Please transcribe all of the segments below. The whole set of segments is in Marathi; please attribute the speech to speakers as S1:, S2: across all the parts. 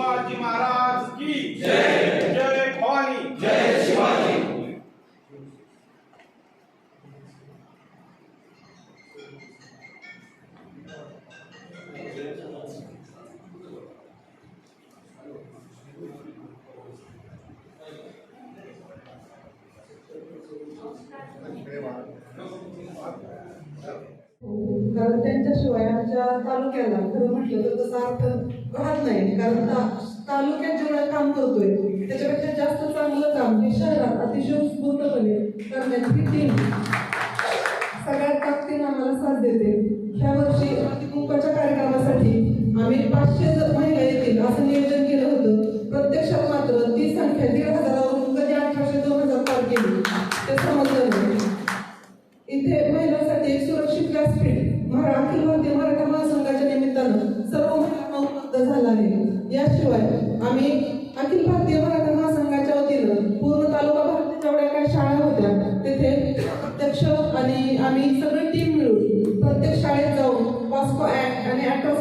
S1: शिवाजी महाराज की जय. जय भवानी. जय शिवाजी.
S2: कारण त्यांच्याशिवाय आमच्या तालुक्याला खरं म्हटलं तर तसा अर्थ राहत नाही. कारण ता- तालुक्यात जेवढं काम करतोय त्याच्यापेक्षा जास्त चांगलं काम हे शहरात अतिशय उत्स्फूर्तपणे करण्याची टीम सगळ्यात ताकदीनं आम्हाला साथ देते. ह्या वर्षी कार्यक्रमासाठी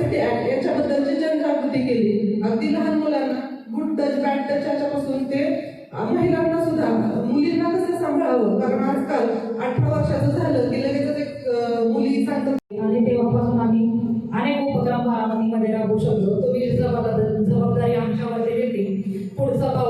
S2: आणि अॅट्रॉसिटी याच्याबद्दलची जनजागृती केली अगदी लहान मुलांना गुड टच बॅड टच याच्यापासून ते महिलांना सुद्धा मुलींना कसं सांभाळावं? कारण आजकाल अठरा वर्षाचं झालं की लगेचच एक मुली सांगतात.
S3: आणि तेव्हापासून आम्ही अनेक उपक्रम बारामतीमध्ये राबवू शकलो. तुम्ही जबाबदारी जबाबदारी आमच्यावरती दिली पुढचं पाऊल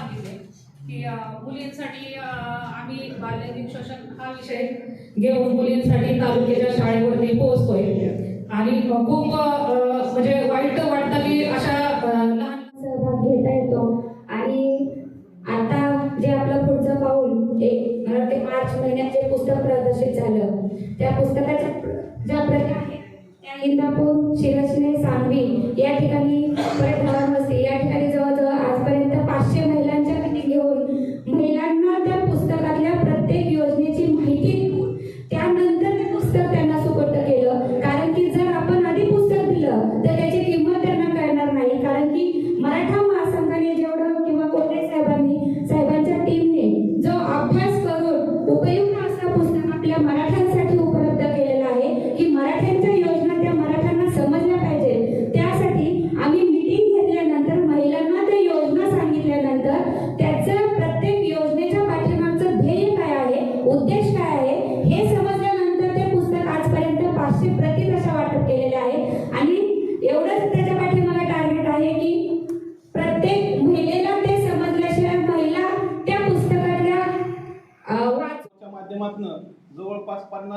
S3: सांगितले की मुलींसाठी आम्ही बाल्यदिन शोषण हा विषय घेऊन मुलींसाठी तालुक्याच्या शाळेवरती पोहोचतोय. आणि खूप म्हणजे वाईट वाटतं की अशा लहान
S4: सहभाग घेता येतो. आणि आता जे आपलं पुढचं पाऊल एक मला मार्च महिन्यात जे पुस्तक प्रदर्शित झालं त्या पुस्तकाच्या ज्या प्रती आहेत त्या इंदापूर शिरसने सांगवी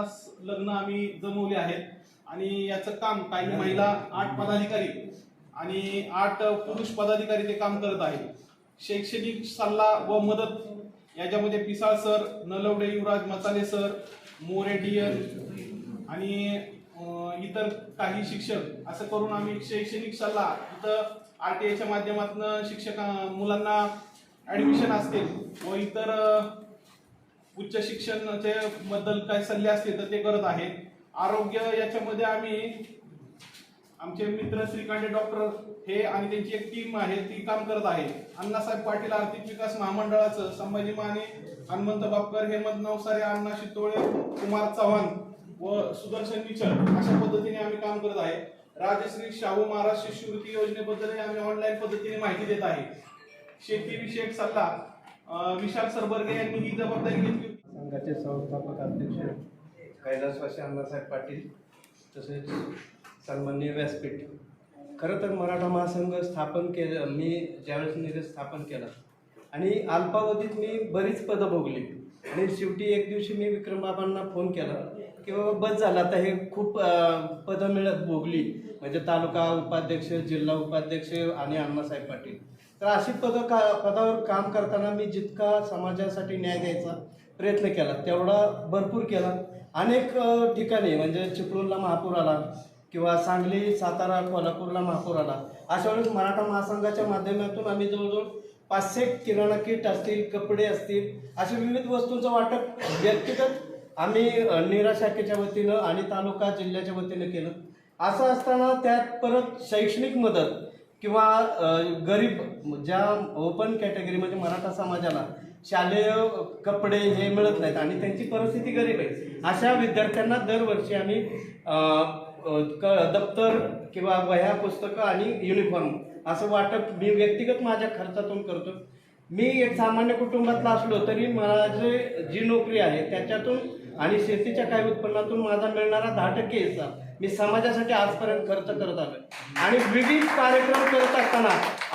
S1: पन्नास लग्न आम्ही जमवले आहेत. आणि याचं काम काही महिला आठ पदाधिकारी आणि आठ पुरुष पदाधिकारी ते काम करत आहेत. शैक्षणिक सल्ला व मदत याच्यामध्ये पिसाळ सर नलवडे युवराज मसाले सर मोरेडियन आणि इतर काही शिक्षक. असं करून आम्ही शैक्षणिक सल्ला इथं आर टी आयच्या माध्यमातून शिक्षक मुलांना ऍडमिशन असतील व इतर उच्च शिक्षणाच्या बद्दल काही सल्ले असतील तर ते करत आहेत. आरोग्य याच्यामध्ये आम्ही आमचे मित्र श्रीकांडे डॉक्टर हे आणि त्यांची एक टीम आहे ती काम करत आहे अण्णासाहेब पाटील आर्थिक विकास महामंडळाचं संभाजी माने हनुमंत बापकर हेमंत नवसारे अण्णा शितोळे कुमार चव्हाण व सुदर्शन निचल अशा पद्धतीने आम्ही काम करत आहे. राजश्री शाहू महाराज शिष्यवृत्ती योजनेबद्दल आम्ही ऑनलाईन पद्धतीने माहिती देत आहे. शेतीविषयक सल्ला विशाल सरबर्गे यांनी ही जबाबदारी घेतली होती.
S5: संघाचे संस्थापक अध्यक्ष कैलासवासी अण्णासाहेब पाटील तसेच सन्माननीय व्यासपीठ. खरं तर मराठा महासंघ स्थापन केलं मी ज्यावेळेस निधी स्थापन केला आणि अल्पावधीत मी बरीच पदं भोगली आणि शेवटी एक दिवशी मी विक्रमबाबांना फोन केला की बाबा बस झालं आता हे खूप पदं मिळत भोगली. म्हणजे तालुका उपाध्यक्ष जिल्हा उपाध्यक्ष आणि अण्णासाहेब पाटील. तर अशी पदं का पदावर काम करताना मी जितका समाजासाठी न्याय द्यायचा प्रयत्न केला तेवढा भरपूर केला. अनेक ठिकाणी म्हणजे चिपळूणला महापूर आला किंवा सांगली सातारा कोल्हापूरला महापूर आला अशा वेळेस मराठा महासंघाच्या माध्यमातून आम्ही जवळजवळ पाचशे किराणा किट असतील कपडे असतील असे विविध वस्तूंचं वाटप व्यक्तिगत आम्ही निरा शाखेच्या वतीनं आणि तालुका जिल्ह्याच्या वतीनं केलं. असं असताना त्यात परत शैक्षणिक मदत किंवा गरीब ज्या ओपन कॅटेगरी म्हणजे मराठा समाजाला शालेय कपडे हे मिळत नाहीत आणि त्यांची परिस्थिती गरीब आहे. अशा विद्यार्थ्यांना दरवर्षी आम्ही क दप्तर किंवा वह्या पुस्तकं आणि युनिफॉर्म असं वाटप मी व्यक्तिगत माझ्या खर्चातून करतो. मी एक सामान्य कुटुंबातला असलो तरी माझे जी नोकरी आहे त्याच्यातून आणि शेतीच्या काही उत्पन्नातून माझा मिळणारा दहा टक्के हिस्सा मी समाजासाठी आजपर्यंत खर्च करत आलोय. आणि विविध कार्यक्रम करत असताना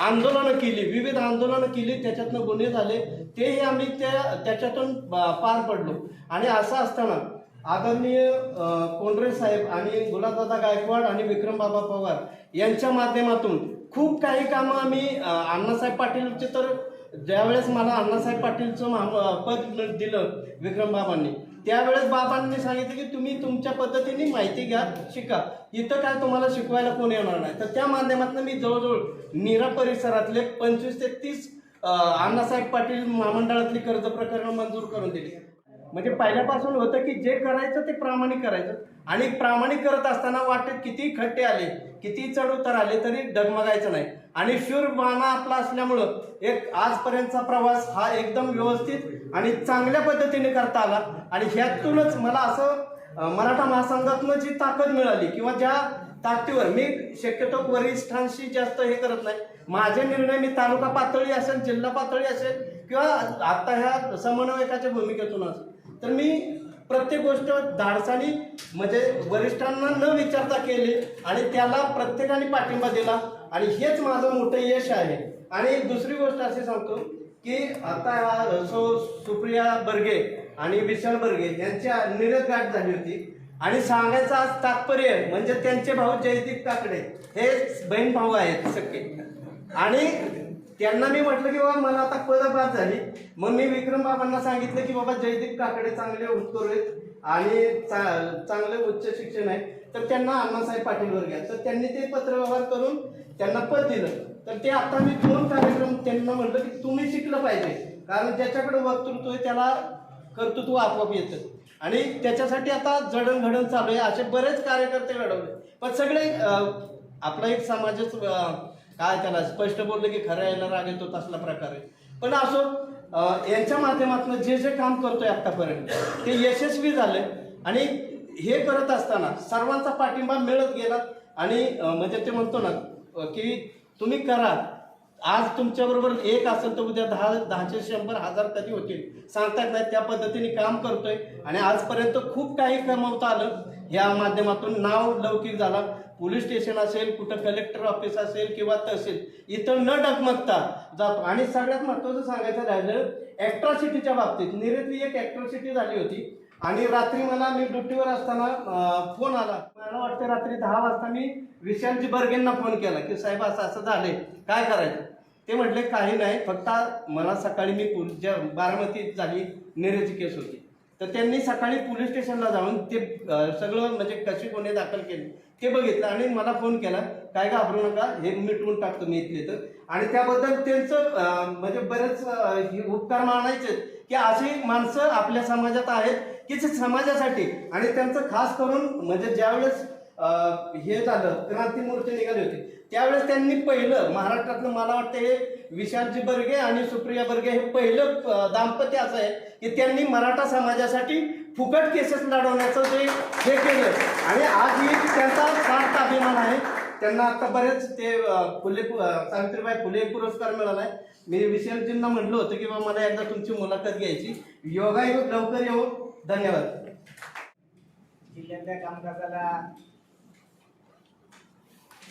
S5: आंदोलनं केली विविध आंदोलनं केली त्याच्यातनं गुन्हे झाले तेही आम्ही त्या त्याच्यातून पार पडलो. आणि असं असताना आदरणीय अ, कोंडरे साहेब आणि गुलाबदादा गायकवाड आणि विक्रमबाबा पवार यांच्या माध्यमातून खूप काही कामं आम्ही अण्णासाहेब पाटीलचे तर ज्यावेळेस मला अण्णासाहेब पाटीलचं पद दिलं विक्रमबाबांनी त्यावेळेस बाबांनी सांगितलं की तुम्ही तुमच्या पद्धतीने माहिती घ्या शिका. इथं काय तुम्हाला शिकवायला कोण येणार नाही. तर त्या माध्यमातून मी जवळजवळ नीरा परिसरातले पंचवीस ते तीस अण्णासाहेब पाटील महामंडळातली कर्ज प्रकरणं मंजूर करून दिली. म्हणजे पहिल्यापासून होतं की जे करायचं ते प्रामाणिक करायचं. आणि प्रामाणिक करत असताना वाटेत किती खड्डे आले किती चढ उतार आले तरी डगमगायचं नाही. आणि शुर वाहना आपला असल्यामुळं एक आजपर्यंतचा प्रवास हा एकदम व्यवस्थित आणि चांगल्या पद्धतीने करता आला. आणि ह्यातूनच मला असं मराठा महासंघातनं जी ताकद मिळाली किंवा ज्या ताकदीवर मी शक्यतो वरिष्ठांशी जास्त हे करत नाही. माझे निर्णय मी तालुका पातळी असेल जिल्हा पातळी असेल किंवा आता ह्या समन्वयकाच्या भूमिकेतून असेल. तर मी प्रत्येक गोष्ट धाडसानी म्हणजे वरिष्ठांना न विचारता केली आणि त्याला प्रत्येकाने पाठिंबा दिला. आणि हेच माझं मोठं यश आहे. आणि दुसरी गोष्ट अशी सांगतो की आता सो सुप्रिया बर्गे आणि विशाल बर्गे यांच्या निरत गाठ झाली होती. आणि सांगायचं आज तात्पर्य आहे, म्हणजे त्यांचे भाऊ जयदीप काकडे हे बहीण भाऊ आहेत सगळे. आणि त्यांना मी म्हटलं की बाबा मला आता पदपात झाली. मग मी विक्रम बाबांना सांगितलं की बाबा जयदीप काकडे चांगले उत्तर आहेत आणि चा- चांगले उच्च शिक्षण आहे तर त्यांना अण्णासाहेब पाटीलवर घ्या. तर त्यांनी ते पत्रव्यवहार करून त्यांना पद दिलं. तर ते आता मी दोन कार्यक्रम त्यांना म्हटलं की तुम्ही शिकलं पाहिजे. कारण ज्याच्याकडे वक्तृत्व आहे त्याला कर्तृत्व आपोआप येतं. आणि त्याच्यासाठी आता जडणघडण चालू आहे. असे बरेच कार्यकर्ते घडवले. पण सगळे आपला एक समाजच काय त्याला स्पष्ट बोललं की खरं यायला राग येतो तसला प्रकार आहे. पण असो यांच्या माध्यमातून जे जे काम करतोय आत्तापर्यंत ते यशस्वी झाले आणि हे करत असताना सर्वांचा पाठिंबा मिळत गेला. आणि म्हणजे ते म्हणतो ना की तुम्ही करा. आज तुमच्याबरोबर एक असेल तर उद्या दहा दहाचे शंभर हजार कधी होतील. सांगता येत नाही त्या पद्धतीने काम करतोय. आणि आजपर्यंत खूप काही कमवता आलं. या माध्यमातून नाव लौकिक झाला. पोलीस स्टेशन असेल कुठं कलेक्टर ऑफिस असेल किंवा तहसील इथं न डगमगता जातो. आणि सगळ्यात महत्त्वाचं सांगायचं राहिलं ॲट्रॉसिटीच्या बाबतीत. निरेतली एक ॲट्रॉसिटी झाली होती. आणि रात्री मला मी ड्युटीवर असताना फोन आला. मला वाटतं रात्री दहा वाजता मी विशालजी बर्गेंना फोन केला की साहेब असं असं झाले काय करायचं? ते म्हटले काही नाही. फक्त मला सकाळी मी पोल ज्या बारामतीत झाली नेरेची केस होती. तर त्यांनी सकाळी पोलीस स्टेशनला जाऊन ते सगळं म्हणजे कसे गुन्हे दाखल केले ते बघितलं आणि मला फोन केला काय घाबरू नका. हे मिटवून टाकतो मी इथले तर आणि त्याबद्दल त्यांचं म्हणजे बरेच हे उपकार मानायचे की अशी माणसं आपल्या समाजात आहेत की जे समाजासाठी. आणि त्यांचं खास करून म्हणजे ज्यावेळेस हे झालं क्रांती मूर्ती निघाली होती त्यावेळेस त्यांनी पहिलं महाराष्ट्रातलं मला वाटतं हे विशालजी बर्गे आणि सुप्रिया बर्गे हे पहिलं दाम्पत्य असं आहे की त्यांनी मराठा समाजासाठी फुकट केसेस लढवण्याचं जे हे केलं. आणि आज ही त्यांचा सार्थ अभिमान आहे. त्यांना आता बरेच ते फुले सावित्रीबाई फुले पुरस्कार मिळाला आहे मी विशालजींना म्हटलं होतं की बाबा मला एकदा तुमची मुलाखत घ्यायची. योगायोग लवकर येऊ धन्यवाद.
S6: जिल्ह्यातल्या कामकाजाला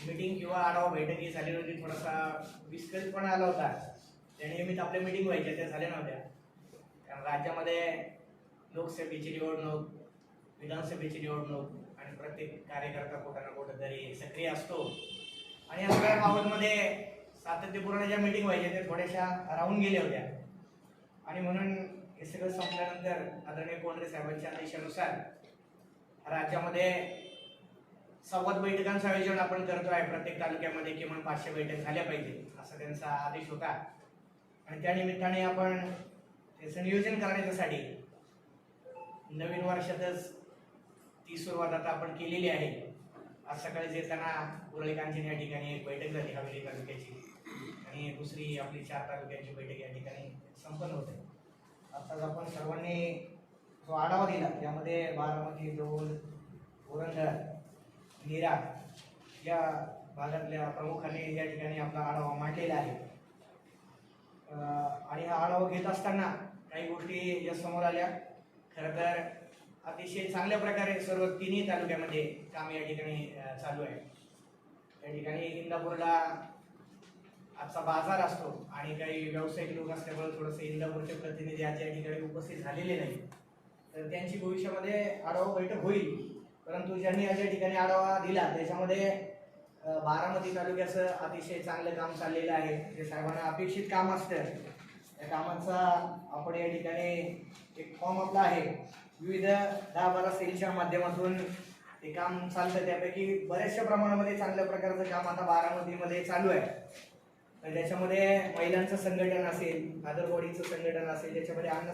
S6: मीटिंग किंवा आढावा बैठकी झाली होती. थोडासा विस्कळीतपणा आला होता. त्या नियमित आपल्या मीटिंग व्हायच्या त्या झाल्या नव्हत्या. कारण राज्यामध्ये लोकसभेची निवडणूक विधानसभेची निवडणूक आणि प्रत्येक कार्यकर्ता कुठं ना कुठं तरी सक्रिय असतो. आणि या सगळ्या बाबतमध्ये सातत्यपूर्ण ज्या मीटिंग व्हायच्या त्या थोड्याशा राहून गेल्या होत्या. आणि म्हणून हे सगळं संपल्यानंतर आदरणीय कोंडरे साहेबांच्या आदेशानुसार राज्यामध्ये संवाद बैठकांचं आयोजन आपण करतो आहे प्रत्येक तालुक्यामध्ये किमान पाचशे बैठक झाल्या पाहिजे असा त्यांचा आदेश होता. आणि त्या निमित्ताने आपण त्याचं नियोजन करण्याच्यासाठी नवीन वर्षातच ती सुरुवात आता आपण केलेली आहे. आज सकाळी येताना उरळीकांची या ठिकाणी एक बैठक झाली हवेली तालुक्याची. आणि दुसरी आपली चार तालुक्यांची बैठक या ठिकाणी संपन्न होते. आताच आपण सर्वांनी जो आढावा दिला त्यामध्ये बारामती दोन पुरंदर नीरा या भागातल्या प्रमुखांनी या ठिकाणी आपला आढावा मांडलेला आहे. आणि हा आढावा घेत असताना काही गोष्टी या समोर आल्या. खरं तर अतिशय चांगल्या प्रकारे सर्व तिन्ही तालुक्यामध्ये काम या ठिकाणी चालू आहे. या ठिकाणी इंदापूरला आजचा बाजार असतो आणि काही व्यावसायिक लोक असल्यामुळे थोडंसं इंदापूरचे प्रतिनिधी आज या ठिकाणी उपस्थित झालेले नाही. तर त्यांची भविष्यामध्ये आढावा बैठक होईल. परंतु ज्यांनी आज या ठिकाणी आढावा दिला त्याच्यामध्ये बारामती तालुक्याचं अतिशय चांगलं काम चाललेलं आहे. जे साहेबांना अपेक्षित काम असतं. त्या कामाचा आपण या ठिकाणी एक फॉर्म आपला आहे. विविध दहा बारा सेलच्या माध्यमातून ते काम चालतं. त्यापैकी बऱ्याचशा प्रमाणामध्ये चांगल्या प्रकारचं काम आता बारामतीमध्ये चालू आहे. ज्याच्यामध्ये महिलांचं संघटन असेल आदरबॉडीचं संघटन असेल ज्याच्यामध्ये अन्न